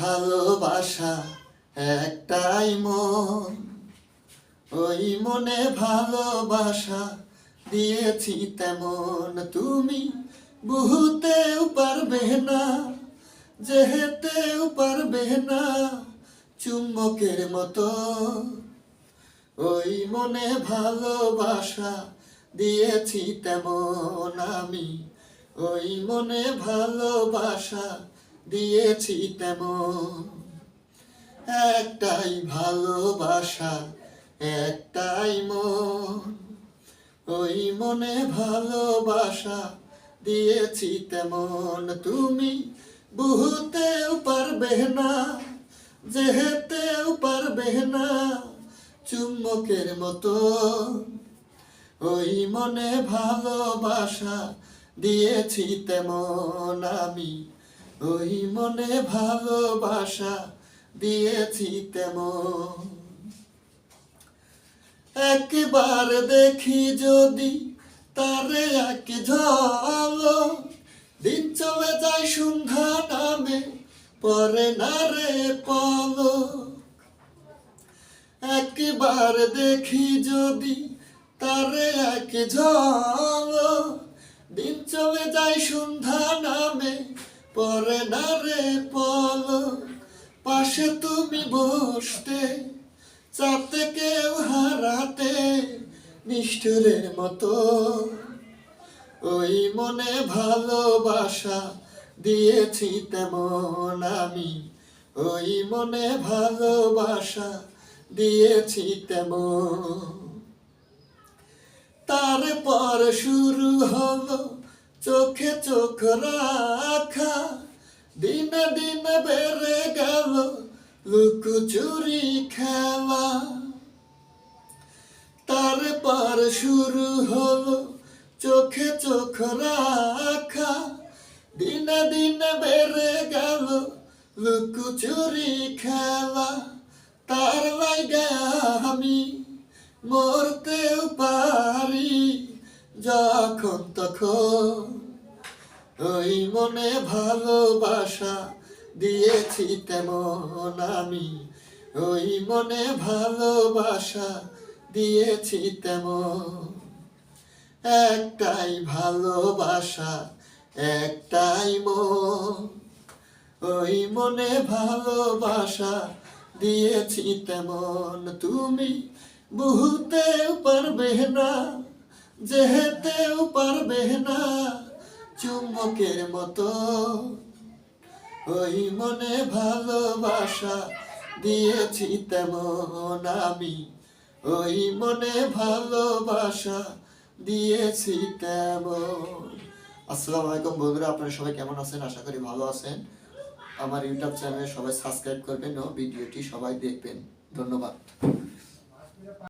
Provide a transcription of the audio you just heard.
ভালোবাসা একটাই মন। ওই মনে ভালোবাসা দিয়েছি তেমন তুমি বুঝতেও পারবে না যেহেতেও পারবে না চুম্বকের মতো। ওই মনে ভালোবাসা দিয়েছি তেমন আমি, ওই মনে ভালোবাসা দিয়েছি তেমন। একটাই ভালোবাসা, একটাই মন। ওই মনে ভালোবাসা দিয়েছি তেমন। তুমি বুঝতেও পারবে না যেহেতেও পারবে না, চুম্বকের মতো। ওই মনে ভালোবাসা দিয়েছি তেমন আমি। ওই মনে ভালোবাসা দিয়েছি তেমন। একবার দেখি যদি তারে এক ঝলক, দিন চলে যায় সন্ধ্যা নামে, পরে না রে পলক। একবার দেখি যদি তারে এক ঝলক, দিন চলে যায় সন্ধ্যা নামে পরে না রে পলক, পাশে তুমি বসতে চাতে কেউ হারাতে নিষ্ঠুরের মতো। ওই মনে ভালোবাসা দিয়েছি তেমন আমি, ওই মনে ভালোবাসা দিয়েছি তেমন। তারপর শুরু হলো চোখে চোখ রাখা, দিনে দিনে বেড়ে গেল লুকোচুরি খেলা। তারপর শুরু হলো চোখে চোখ রাখা, দিনে দিনে বেড়ে গেল লুকোচুরি খেলা। তার লাইগা আমি মরতেও পারি যখন তখন ওই মনে ভালোবাসা দিয়েছি তেমন আমি, ওই মনে ভালোবাসা দিয়েছি তেমন। একটাই ভালোবাসা, একটাই মন, ওই মনে ভালোবাসা দিয়েছি তেমন। তুমি বুঝতেও পারবে না। যেহেতেও পারবে না চুম্বকের মতো, ওই মনে ভালোবাসা দিয়েছি তেমন আমি। ওই মনে ভালোবাসা দিয়েছি তেমন। আসসালামু আলাইকুম বন্ধুরা, আপনারা সবাই কেমন আছেন? আশা করি ভালো আছেন। আমার ইউটিউব চ্যানেলে সবাই সাবস্ক্রাইব করবেন ও ভিডিওটি সবাই দেখবেন। ধন্যবাদ।